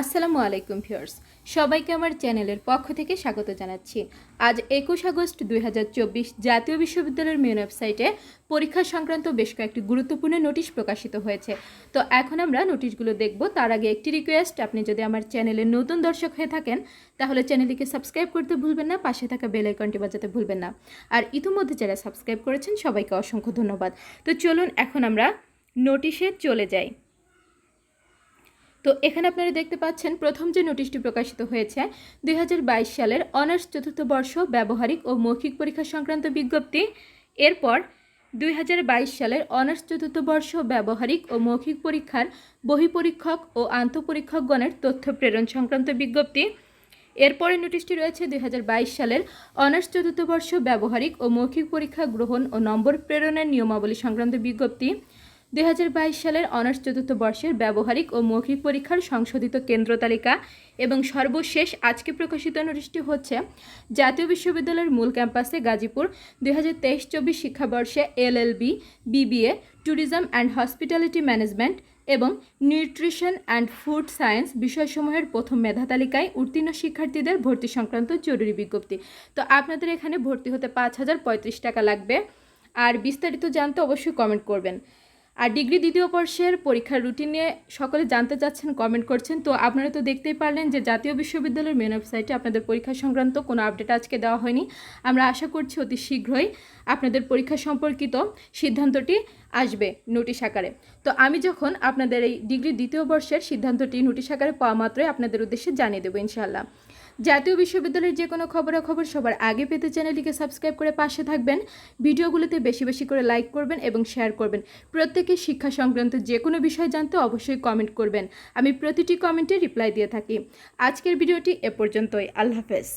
আসসালামু আলাইকুম ভিউয়ার্স, সবাইকে আমার চ্যানেলের পক্ষ থেকে স্বাগত জানাচ্ছি। আজ একুশ আগস্ট দুই হাজার চব্বিশ জাতীয় বিশ্ববিদ্যালয়ের মেন ওয়েবসাইটে পরীক্ষা সংক্রান্ত বেশ কয়েকটি গুরুত্বপূর্ণ নোটিশ প্রকাশিত হয়েছে। তো এখন আমরা নোটিশগুলো দেখব। তার আগে একটি রিকোয়েস্ট আপনি যদি আমার চ্যানেলের নতুন দর্শক হয়ে থাকেন, তাহলে চ্যানেলটিকে সাবস্ক্রাইব করতে ভুলবেন না, পাশে থাকা বেল আইকনটি বাজাতে ভুলবেন না। আর ইতিমধ্যে যারা সাবস্ক্রাইব করেছেন, সবাইকে অসংখ্য ধন্যবাদ। তো চলুন এখন আমরা নোটিশে চলে যাই। তো এখানে আপনারা দেখতে পাচ্ছেন, প্রথম যে নোটিশটি প্রকাশিত হয়েছে, দুই হাজার বাইশ সালের অনার্স চতুর্থ বর্ষ ব্যবহারিক ও মৌখিক পরীক্ষা সংক্রান্ত বিজ্ঞপ্তি। এরপর দুই হাজার বাইশ সালের অনার্স চতুর্থ বর্ষ ব্যবহারিক ও মৌখিক পরীক্ষার বহিপরীক্ষক ও আন্তঃপরীক্ষকগণের তথ্য প্রেরণ সংক্রান্ত বিজ্ঞপ্তি। এরপরে নোটিশটি রয়েছে, দুই হাজার বাইশ সালের অনার্স চতুর্থ বর্ষ ব্যবহারিক ও মৌখিক পরীক্ষা গ্রহণ ও নম্বর প্রেরণের নিয়মাবলী সংক্রান্ত বিজ্ঞপ্তি। দুই হাজার বাইশ সালের অনার্স চতুর্থ বর্ষের ব্যবহারিক ও মৌখিক পরীক্ষার সংশোধিত কেন্দ্র তালিকা এবং সর্বশেষ আজকে প্রকাশিত নোটিশটি হচ্ছে, জাতীয় বিশ্ববিদ্যালয়ের মূল ক্যাম্পাসে গাজীপুর দুই হাজার তেইশ চব্বিশ শিক্ষাবর্ষে LLB BBA, tourism and hospitality management এবং নিউট্রিশন অ্যান্ড ফুড সায়েন্স বিষয়সমূহের প্রথম মেধা তালিকায় উত্তীর্ণ শিক্ষার্থীদের ভর্তি সংক্রান্ত জরুরি বিজ্ঞপ্তি। তো আপনাদের এখানে ভর্তি হতে পাঁচ হাজার পঁয়ত্রিশ টাকা লাগবে। আর বিস্তারিত জানতে অবশ্যই কমেন্ট করবেন। আর ডিগ্রি দ্বিতীয় বর্ষের পরীক্ষার রুটিন নিয়ে সকলে জানতে চাচ্ছেন কমেন্ট করছেন। তো আপনারা তো দেখতেই পারলেন যে জাতীয় বিশ্ববিদ্যালয়ের মেন ওয়েবসাইটে আপনাদের পরীক্ষা সংক্রান্ত কোনো আপডেট আজকে দেওয়া হয়নি। আমরা আশা করছি অতি শীঘ্রই আপনাদের পরীক্ষা সম্পর্কিত সিদ্ধান্তটি আসবে নোটিশ আকারে। তো আমি যখন আপনাদের এই ডিগ্রি দ্বিতীয় বর্ষের সিদ্ধান্তটি নোটিশ আকারে পাওয়া মাত্রই আপনাদের উদ্দেশ্যে জানিয়ে দেবো ইনশাল্লাহ জাতীয় বিশ্ববিদ্যালয়ের যে কোনো খবরাখবর সবার আগে পেতে চ্যানেলটিকে সাবস্ক্রাইব করে পাশে থাকবেন। ভিডিওগুলোতে বেশি বেশি করে লাইক করবেন এবং শেয়ার করবেন। প্রত্যেকে শিক্ষা সংক্রান্ত যে কোনো বিষয় জানতে অবশ্যই কমেন্ট করবেন। আমি প্রতিটি কমেন্টে রিপ্লাই দিয়ে থাকি। আজকের ভিডিওটি এ পর্যন্তই। আল্লাহ হাফেজ।